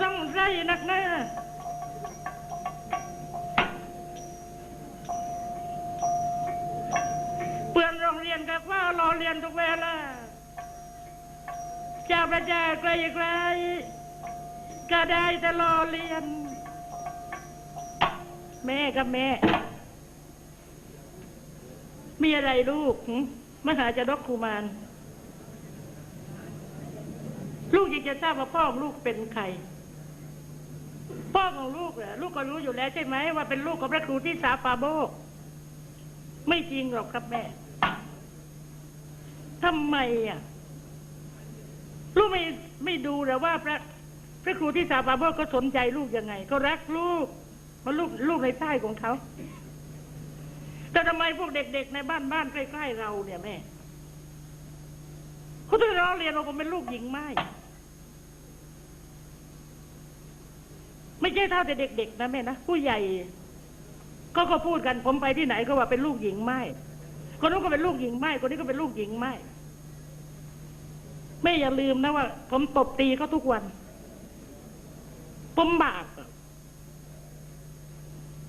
ลูกต้องใส่นักหน้าเปื่อนโรงเรียนกับว่ารอเรียนทุกเวลาจะประแจไกลไกลๆก็ได้แต่รอเรียน แม่กับแม่ มีอะไรลูกมหาจะดกคุมารลูกอยากจะทราบว่าพ่อลูกเป็นใคร พ่อของลูกเหรอลูกก็รู้อยู่แล้วใช่ไหมว่าเป็นลูกของพระครูที่สาปาโบก ไม่จริงหรอกครับแม่ทำไมอะลูกไม่ไม่ดูหรือว่าพระพระครูที่สาปาโบกก็สนใจลูกยังไง ก็รักลูกมันลูกลูกในใต้ของเขาแต่ทำไมพวกเด็กๆในบ้านบ้านใกล้ๆเราเนี่ยแม่เขาต้องร้องเรียนว่าผมเป็นลูกหญิงไม้ ไม่ใช่เท่าแต่เด็ก ๆ นะแม่นะผู้ใหญ่ก็ก็พูดกัน ผมไปที่ไหนก็ว่าเป็นลูกหญิงไม้คนนู้นก็เป็นลูกหญิงไม้คนนี้ก็เป็นลูกหญิงไม้แม่อย่าลืมนะว่า ผมตบตีเขาทุกวัน ผมบาป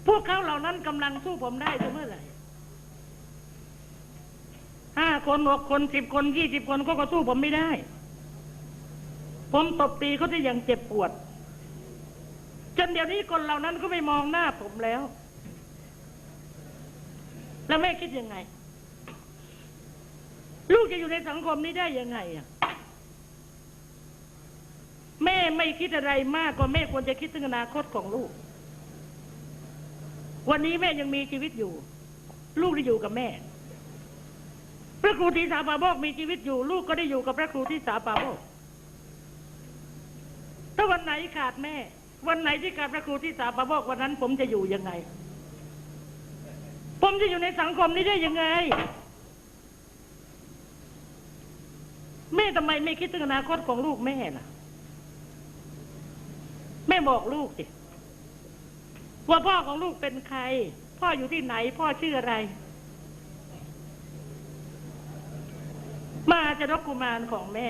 พวกเขาเหล่านั้นกำลังสู้ผมได้เมื่อไหร่ห้าคนหกคนสิบคนยี่สิบคนก็ก็สู้ผมไม่ได้ ผมตบตีเขาได้อย่างเจ็บปวด จนเดี๋ยวนี้คนเหล่านั้นก็ไม่มองหน้าผมแล้ว แล้วแม่คิดยังไง ลูกจะอยู่ในสังคมนี้ได้ยังไงอะแม่ไม่คิดอะไรมากกว่าแม่ควรจะคิดถึงอนาคตของลูก วันนี้แม่ยังมีชีวิตอยู่ ลูกได้อยู่กับแม่ พระครูที่สาปาโบกมีชีวิตอยู่ ลูกก็ได้อยู่กับพระครูที่สาปาโบกถ้าวันไหนขาดแม่ วันไหนที่ขาดพระครูที่สาปาโบกวันนั้น ผมจะอยู่ยังไง ผมจะอยู่ในสังคมนี้ได้ยังไงแม่ทำไมไม่คิดถึงอนาคตของลูกแม่ล่ะ แม่บอกลูกสิว่าพ่อของลูกเป็นใคร พ่ออยู่ที่ไหน พ่อชื่ออะไร มาจะรกกุมารของแม่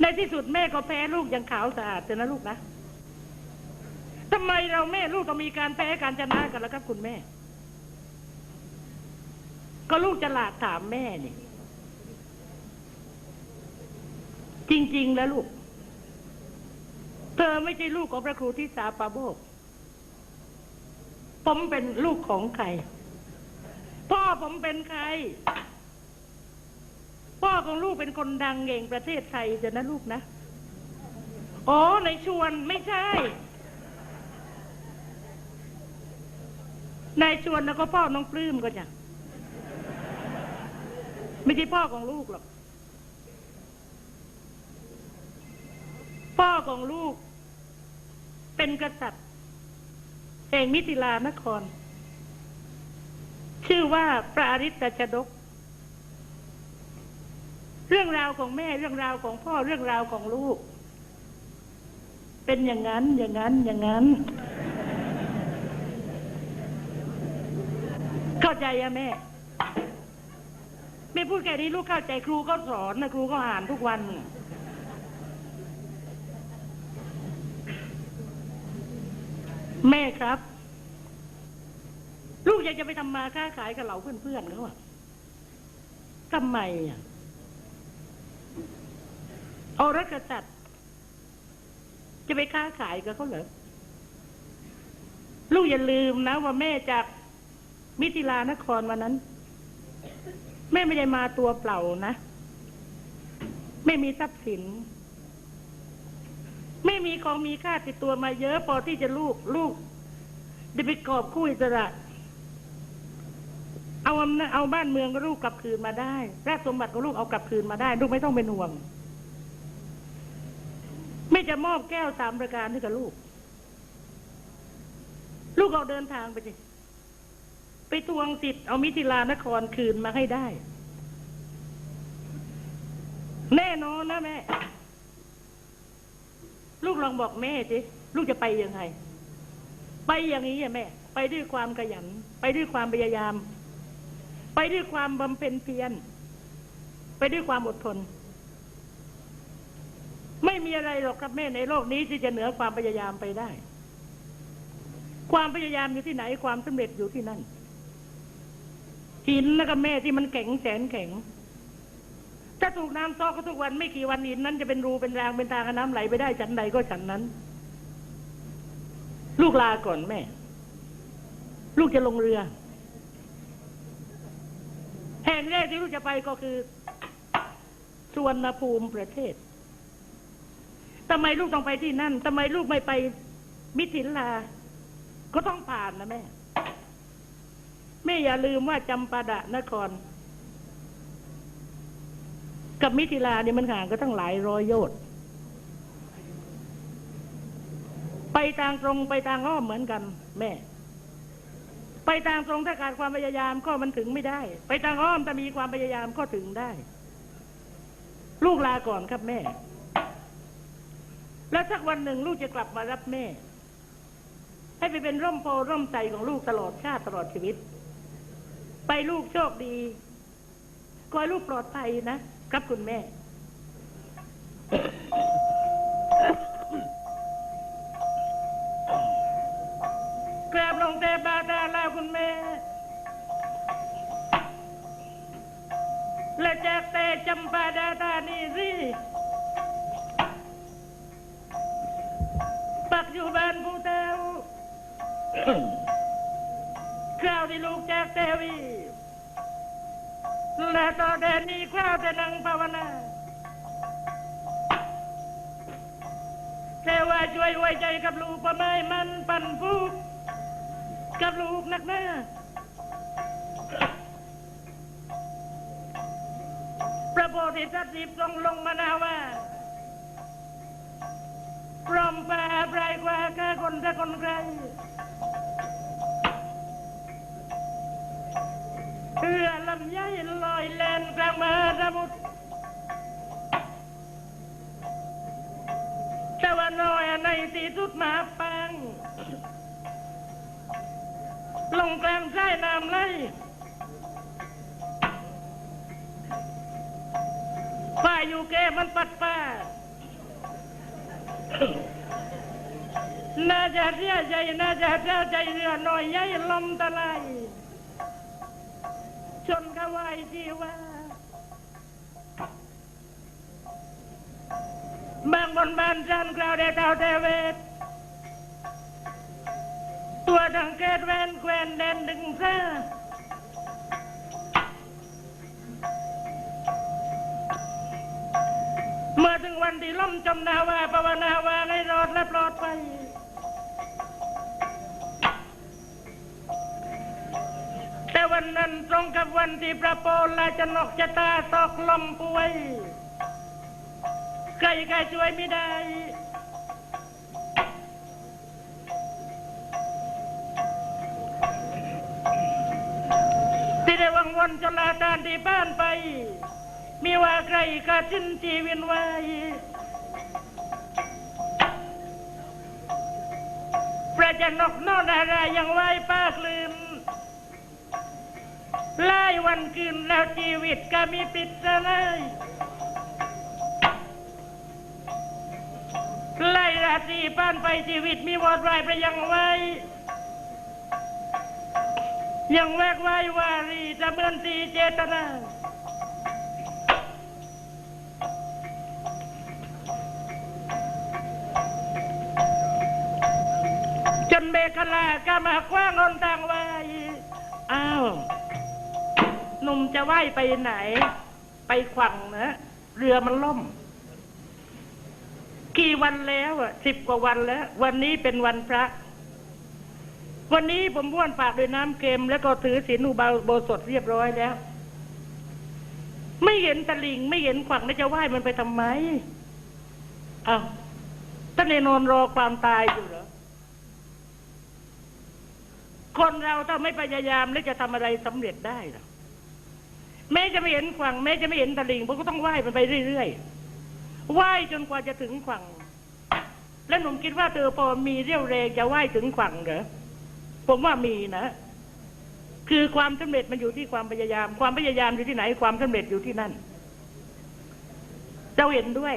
ในที่สุดแม่ก็แพ้ลูกย่างขาวสะอาดเลยนะลูกนะทำไมเราแม่ลูกต้องมีการแพ้การชนะกันแล้วครับคุณแม่ ก็ลูกจะหลาดถามแม่นี่จริง ๆ แล้วลูก เธอไม่ใช่ลูกของพระครูที่สาปาโบกผมเป็นลูกของใคร พ่อผมเป็นใคร พ่อของลูกเป็นคนดังเก่งประเทศไทยเดี๋ยวนะลูกนะ อ๋อในชวนไม่ใช่ นายชวนแล้วก็พ่อน้องปลื้มก็จะไม่ใช่พ่อของลูกหรอก พ่อของลูก เป็นกษัตริย์แห่งมิถิลานคร ชื่อว่าพระอริตชดก เรื่องราวของแม่เรื่องราวของพ่อเรื่องราวของลูก เป็นอย่างนั้นอย่างนั้นอย่างนั้น เข้าใจอะแม่ไม่พูดแค่นี้ลูกเข้าใจครูก็สอนนะครูก็อ่านทุกวันแม่ครับ ลูกอยากจะไปทำมาค้าขายกับเหล่าเพื่อนๆเขาอะทำไมอะ อรักษัตริย์จะไปค้าขายกับเขาเหรอ ลูกอย่าลืมนะว่าแม่จากมิถิลานครวันนั้น แม่ไม่ได้มาตัวเปล่านะไม่มีทรัพย์สิน ไม่มีของมีค่าติดตัวมาเยอะพอที่จะลูกลูกได้ไปกอบคู่อิสระ เอาอำนาจเอาบ้านเมืองก็ลูกกลับคืนมาได้ราชสมบัติของลูกเอากลับคืนมาได้ ลูกไม่ต้องเป็นห่วง่จะมอบแก้วสามประการให้กับลูก ลูกเอาเดินทางไปสิไปทวงสิทธิ์เอามิถิลานครคืนมาให้ได้ แน่นอนนะแม่ ลูกลองบอกแม่สิลูกจะไปยังไง ไปอย่างนี้อะแม่ ไปด้วยความขยัน ไปด้วยความพยายาม ไปด้วยความบำเพ็ญเพียร ไปด้วยความอดทน ไม่มีอะไรหรอกครับแม่ในโลกนี้ที่จะเหนือความพยายามไปได้ ความพยายามอยู่ที่ไหนความสำเร็จอยู่ที่นั่นหินนะครับแม่ที่มันแข็งแสนแข็งถ้าถูกน้ำซอกก็ทุกวันไม่กี่วันหินนั้นจะเป็นรูเป็นรางเป็นทางน้ำไหลไปได้ฉันใดก็ฉันนั้น ลูกลาก่อนแม่ ลูกจะลงเรือ แห่งแรกที่ลูกจะไปก็คือ สวนภูมิประเทศ ทำไมลูกต้องไปที่นั่นทำไมลูกไม่ไปมิถิลาก็ต้องผ่านนะแม่แม่อย่าลืมว่าจำปาดะนคร กับมิถิลาเนี่ยมันห่างก็ตั้งหลายร้อยโยชน์ไปทางตรงไปทางอ้อมเหมือนกัน แม่ ไปทางตรงถ้าขาดความพยายามก็มันถึงไม่ได้ ไปทางอ้อมถ้ามีความพยายามก็ถึงได้ ลูกลาก่อนครับแม่ แล้วสักวันหนึ่งลูกจะกลับมารับแม่ ให้ไปเป็นร่มโพร่มใจของลูกตลอดชาติตลอดชีวิต ไปลูกโชคดีขอให้ลูกปลอดภัยนะครับคุณแม่ ช่วยไว้ใจกับลูกประไม่มันปั่นฟูกกับลูกนักหน้าพระโพธิสัตว์รีบทรงลงมานาว่าพร้อมป่าปลายกว่าข้าคนถ้าคนใครเรือลำใหญ่ลอยแลนกลางมหาส น้อยในที่สุดหมาปัง ลงกลางใต้น้ำไหลฝ่ายอยู่แกมันปัดป้า น่าจะเสียใจ น่าจะเสียใจเรือหน่อยใหญ่ลมตะไลชนกวายชีว่า บางบนบานจันกล่าวได้เท่าเทเวศตัวดังเกตแวนแควนแดนดึงเสื้อเมื่อถึงวันที่ล่มจมนาว่าภาวนาว่าให้รอดและปลอดภัยแต่วันนั้นตรงกับวันที่พระโพลาจะนกจะตาตอกลมป่วย ใครใครช่วยไม่ได้ที่ได้วังวนจนลาตานที่บ้านไป มีว่าใครกาสิ้นชีวิตไว้พระจันนกนอนอะไรยังไหวปากลืมไล่วันคืนแล้วชีวิตก็มีปิดซะเไล่ราตรีป้านไปชีวิตมีวอดวายไปยังไว้ ยังแวกไว้วารีจะเมือนตีเจตนาจนเบคลาก็มาคว้างนนทางไว้อ้าวหนุ่มจะว่ายไปไหน ไปขวังนะ เรือมันล่ม กี่วันแล้วอะสิบกว่าวันแล้ว วันนี้เป็นวันพระ วันนี้ผมบ้วนปากด้วยน้ำเค็มแล้วก็ถือศีลอุโบสถเรียบร้อยแล้ว ไม่เห็นตะลิง ไม่เห็นขวังแล้วจะว่ายมันไปทำไมอ้าวท่านเนนอนรอความตายอยู่เหรอคนเราถ้าไม่พยายามแล้วจะทำอะไรสำเร็จได้หรอแม้จะไม่เห็นฝั่งแม้จะไม่เห็นตะลิงผมก็ต้องว่ายมันไปเรื่อยๆ ว่ายจนกว่าจะถึงฝั่ง แล้วหนุ่มคิดว่าเธอพอมีเรี่ยวแรงจะว่ายถึงฝั่งเหรอผมว่ามีนะ คือความสำเร็จมันอยู่ที่ความพยายาม ความพยายามอยู่ที่ไหน ความสำเร็จอยู่ที่นั่นเจ้าเห็นด้วย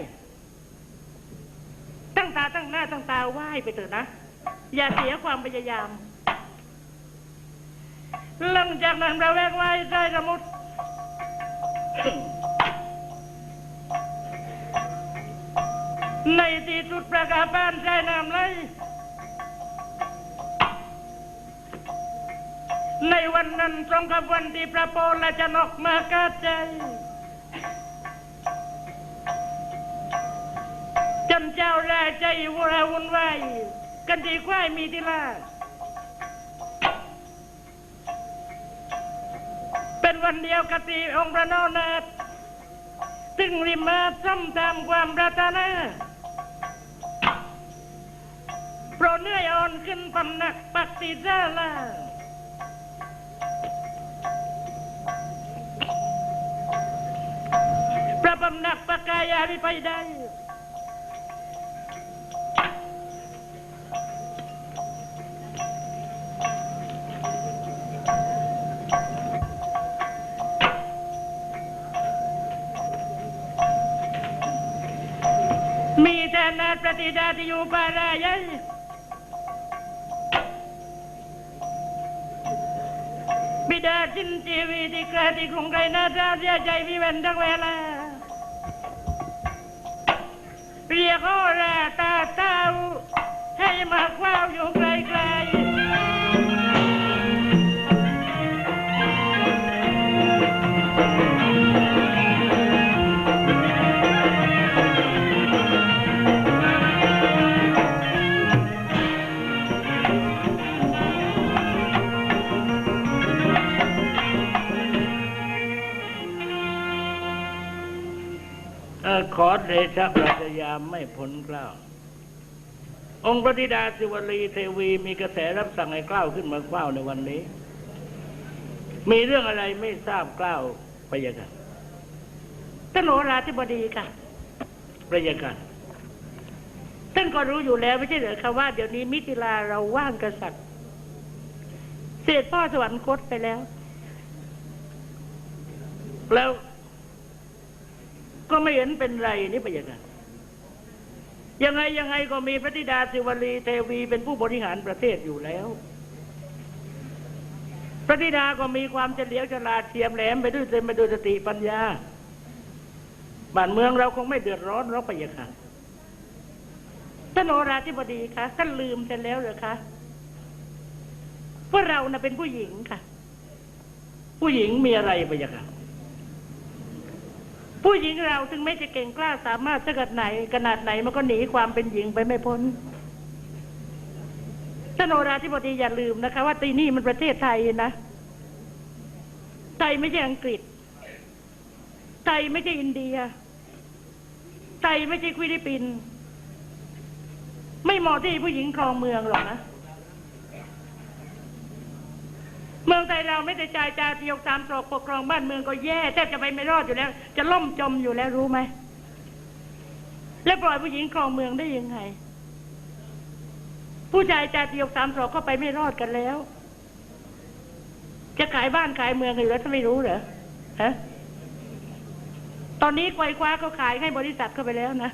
ตั้งหน้าตั้งตาไหว้ไปเถอะนะ อย่าเสียความพยายาม หลังจากนั้นเราแวกไหว้ได้สมุด ในที่สุดประกาศบ้านใช้น้ำไหลในวันนั้นตรงกับวันที่พระโพลจะนกมากาใจ จนเจ้าแร่ใจวัววุ่นวายกันที่ควายมีที่ลาเป็นวันเดียวกับที่องค์พระนอนาถซึ่งริมาซ้ำตามความปรารถนา อยอ่อนขึ้นพำหนักปักติซาลาพระพำหนักปกกายาวิไปได้มีแต่นาฏปฏิดาที่อยู่ป่าราย บิดาจินจีวีดีกระที่คงไกรนาตาเสียใจวิเวนทั้งเวลาเรียกโอราตาเต้าให้มาคว้าอยู่ไกล ชะราชยามไม่พ้นเกล้าองค์พระธิดาสิวลีเทวีมีกระแสรับสั่งให้เกล้าขึ้นมาเกล้าในวันนี้ มีเรื่องอะไรไม่ทราบเกล้าพระยาค่ะท่านโหราธิบดีค่ะพระยาค่ะท่านก็รู้อยู่แล้วไม่ใช่เหรอคะว่าเดี๋ยวนี้มิถิลาเราว่างกษัตริย์ เสด็จพ่อสวรรคตไปแล้ว แล้ว ก็ไม่เห็นเป็นไรนี่พระยาค่ะยังไงยังไงก็มีพระธิดาสิวลีเทวีเป็นผู้บริหารประเทศอยู่แล้วพระธิดาก็มีความเฉลียวฉลาดเฉียมแหลมไปด้วยเต็มไปด้วยสติปัญญา บ้านเมืองเราคงไม่เดือดร้อนหรอกไปยังค่ะท่านโอราธิบดีคะท่านลืมไปแล้วเหรอคะพวกเราน่ะเป็นผู้หญิงค่ะ ผู้หญิงมีอะไรไปยังค่ะ ผู้หญิงเราถึงแม้จะเก่งกล้าสามารถสักขนาดไหนขนาดไหนมันก็หนีความเป็นหญิงไปไม่พ้นท่านโอราธิบดีอย่าลืมนะคะ ว่าตีนี่มันประเทศไทยนะ ไทยไม่ใช่อังกฤษ ไทยไม่ใช่อินเดีย ไทยไม่ใช่ฟิลิปปินส์ไม่เหมาะที่ผู้หญิงครองเมืองหรอกนะ เมืองไทยเราไม่แต่จ่ายจาติยกตามตรอกปกครองบ้านเมืองก็แย่แทบจะไปไม่รอดอยู่แล้ว จะล่มจมอยู่แล้วรู้ไหมแล้วปล่อยผู้หญิงครองเมืองได้ยังไง ผู้ชายจาติยกตามตรอกก็ไปไม่รอดกันแล้ว จะขายบ้านขายเมืองอยู่แล้วถ้าไม่รู้เหรอฮะตอนนี้ไกวคว้าเขาขายให้บริษัทเข้าไปแล้วนะ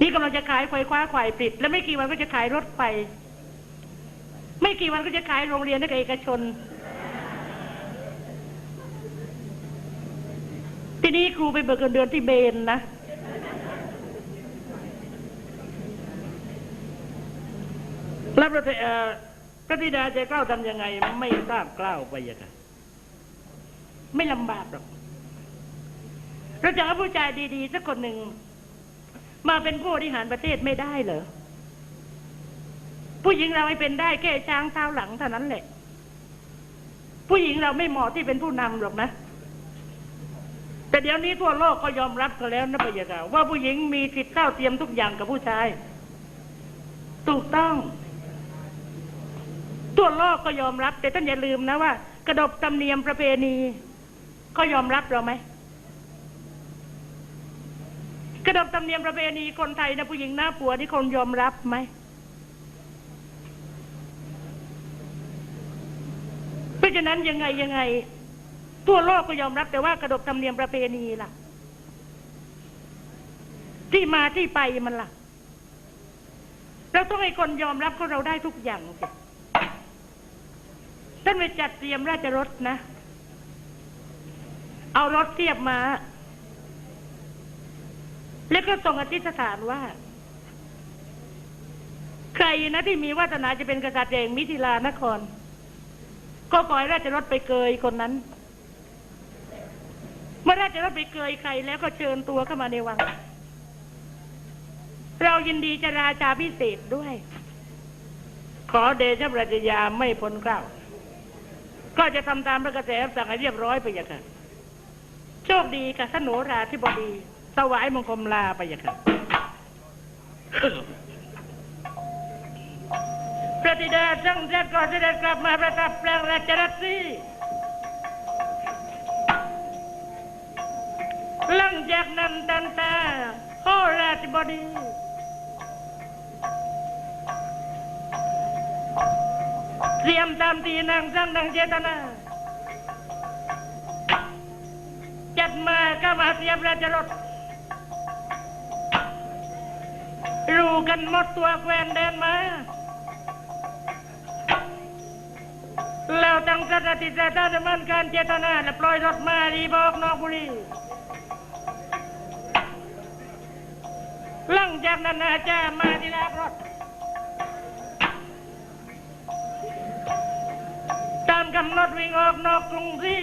นี่กำลังจะขายไฟคว้าควายปิด แล้วไม่กี่วันก็จะขายรถไฟ ไม่กี่วันก็จะขายโรงเรียนให้กับเอกชน ทีนี้ครูไปเบิกเงินเดือนที่เบนนะแล้วพระเทเอ่อพระธิดาจะกล้าวทำยังไง ไม่ทราบกล้าวไปยังไงไม่ลำบากหรอกเราจะเอาผู้ชายดีๆสักคนหนึ่ง มาเป็นผู้บริหารประเทศไม่ได้เหรอผู้หญิงเราไม่เป็นได้แค่ช้างเท้าหลังเท่านั้นแหละ ผู้หญิงเราไม่เหมาะที่เป็นผู้นำหรอกนะ แต่เดี๋ยวนี้ทั่วโลกก็ยอมรับกันแล้วนะพะยาค่ะว่าผู้หญิงมีสิทธิ์เท่าเทียมทุกอย่างกับผู้ชาย ถูกต้อง ทั่วโลกก็ยอมรับ แต่ท่านอย่าลืมนะว่า กระดบธรรมเนียมประเพณี ก็ยอมรับเราไหม กระดบธรรมเนียมประเพณีคนไทยนะผู้หญิงหน้าผัวที่คนยอมรับไหมเพราะฉะนั้นยังไงยังไง ทั่วโลกก็ยอมรับแต่ว่ากระดบธรรมเนียมประเพณีล่ะ ที่มาที่ไปมันล่ะ เราต้องให้คนยอมรับเขาเราได้ทุกอย่างสิท่านไปจัดเตรียมราชรถนะ เอารถเทียบมา แล้วก็ส่งอธิษฐานว่า ใครนะที่มีวาสนาจะเป็นกษัตริย์แห่งมิถิลานคร ก็ขอให้ราชรถไปเกยคนนั้น เมื่อราชรถไปเกยใครแล้วก็เชิญตัวเข้ามาในวัง เรายินดีจะราชาพิเศษด้วย ขอเดชะประชยาไม่พ้นเกล้าก็จะทำตามพระกระแสสั่งให้เรียบร้อยไปอย่างค่ะโชคดีกับสนโนราธิบดี สวายมงคลลาไปย่างค่ะพระธิดาทั้งเจ็ดก็เสด็จกลับมาประทับแปลงราชรัตสีหลังจากนั้นตันตาโหราธิบดีเตรียมตามทีนางสังดังเจตนาจัดมาก็มาเสียบราชรถ รู้กันหมดตัวแควนเดนมา แล้วตั้งสติสตาดมันการเจตนาและปล่อยรถมารีบอกนอกบุรีหลังจากนั้นอาจารย์มาที่ลากรถตามกำหนดวิ่งออกนอกกรุงที่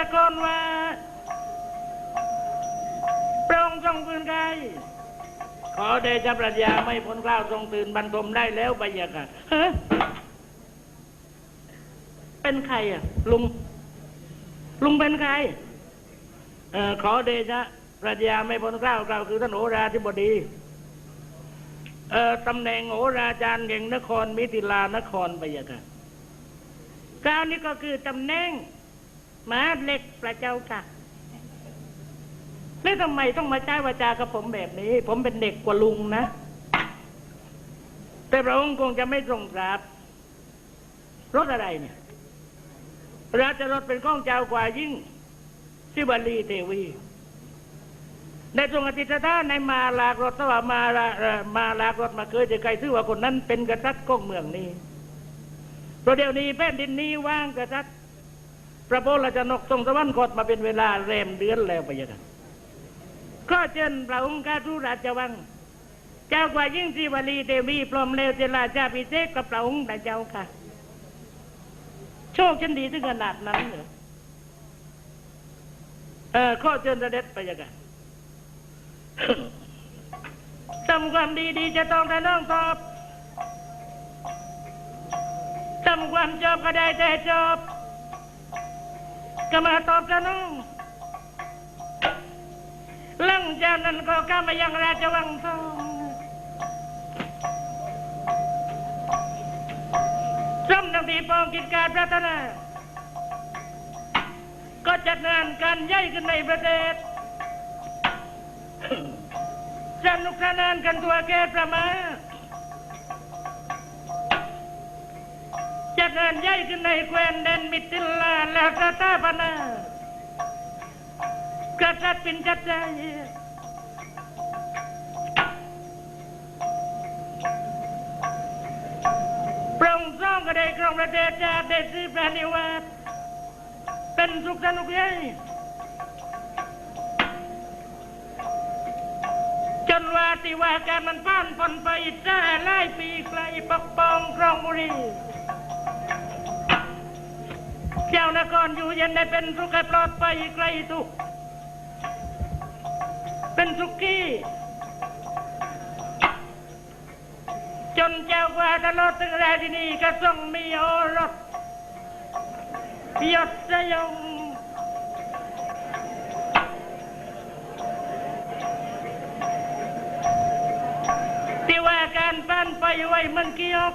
ตะโกนว่าพระองค์ทรงปืนไกายขอเดชะปรัชญาไม่พ้นกล้าวทรงตื่นบรรทมได้แล้วไปยังค่ะฮะเป็นใครอะ ลุง ลุงเป็นใครเอ่อขอเดชะปรัชญาไม่พ้นเกล้าวกล่าวคือท่านโหราธิบดีเอ่อตำแหน่งโหราจารย์แห่งนครมิถิลานครไปยังค่ะกล่าวนี้ก็คือตำแหน่ง มาเล็กพระเจ้าค่ะแล้วทำไมต้องมาใช้วาจากับผมแบบนี้ ผมเป็นเด็กกว่าลุงนะ แต่พระองค์คงจะไม่ทรงทราบรถอะไรเนี่ย ราชรถเป็นข้องเจ้ากว่ายิ่งสิบาลีเทวีในทรงอธิษฐานในมาลากรถสว่ามาลามาลากรถมาเคยจะใครซื้อว่าคนนั้นเป็นกษัตริย์ก้องเมืองนี้เพระเดี๋ยวนี้แผ่นดินนี้ว่างกษัตริย์ พระโพธิราชนกทรงสวรรคตมาเป็นเวลาแรมเดือนแล้วไปยังไงก็เชิญพระองค์ข้าทูราชวัง เจ้ากว่ายิ่งสิวลีเทวีพร้อมเลวเจราชาพิเศษกับพระองค์พระเจ้าค่ะ โชคฉันดีถึงขนาดนั้นเหรอเออข้อเชิญเสด็จไปยังไงทำความดีดีจะต้องแต่น้องตอบทำความชอบก็ได้แต่ชอบ ก็มาตอบกันน้องหลังจากนั้นก็กลับมายังราชวังทองสมดังที่ปองกิจการพระธนา ก็จัดงานการใหญ่ขึ้นในประเทศสนุกสนานกันตัวแก่ประมาณ จัดงานใหญ่ขึ้นในแคว้นแดนมิตรลาและสถาปนากษัตริย์เป็นจัดใจพระองค์ทรงก็ได้ครองประเทศชาติได้ซื้อพระนิวาสเป็นสุขสนุกใหญ่จนว่าที่ว่าการมันผ่านพ้นไปจ้าหลายปีไกลปกป้องครองบุรี จ้านครอยู่เย็นได้เป็นสุขปลอดภัยไกลทุกเป็นสุกี้จนเจ้าว่าตลอดถึงแรที่นี่ก็ทรงมีโอรสยศสยองที่ว่าการปั้นไปไว้มันเกี่ยว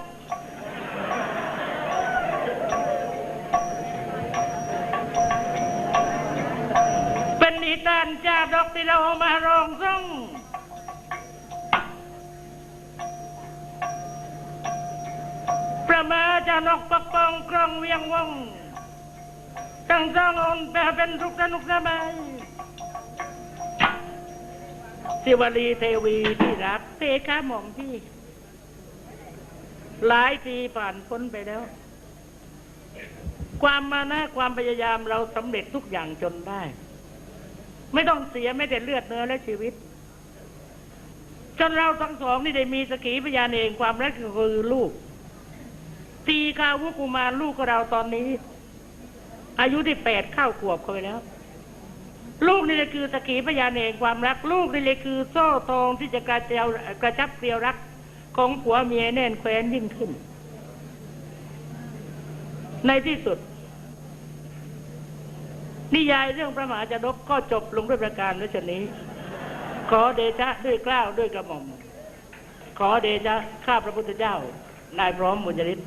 จาดอกที่เรามารองซ่องประมาจานกปักปองกรองเวียงวงตั้งสององค์แต่เป็นทุกสนุกสบายสิวลีเทวีที่รักเตค้าหม่อมพี่ หลายปีผ่านพ้นไปแล้ว ความมานะความพยายามเราสำเร็จทุกอย่างจนได้ ไม่ต้องเสียไม่แต่เลือดเนื้อและชีวิต จนเราทั้งสองนี่ได้มีสกีพยานเองความรักคือลูก ตีกาวุกุมารลูกของเราตอนนี้ อายุที่แปดเข้าขวบเข้าไปแล้ว ลูกนี่เลยคือสกีพยานเองความรัก ลูกนี่เลยคือโซ่ทองที่จะกระเจียวกระชับเกลียวรักของผัวเมียแน่นแคว้นยิ่งขึ้น ในที่สุด นิยายเรื่องพระมหาชนกก็จบลงด้วยประการและชนี้ ขอเดชะด้วยเกล้าวด้วยกระหม่อม ขอเดชะข้าพระพุทธเจ้านายพร้อมบุญยริศ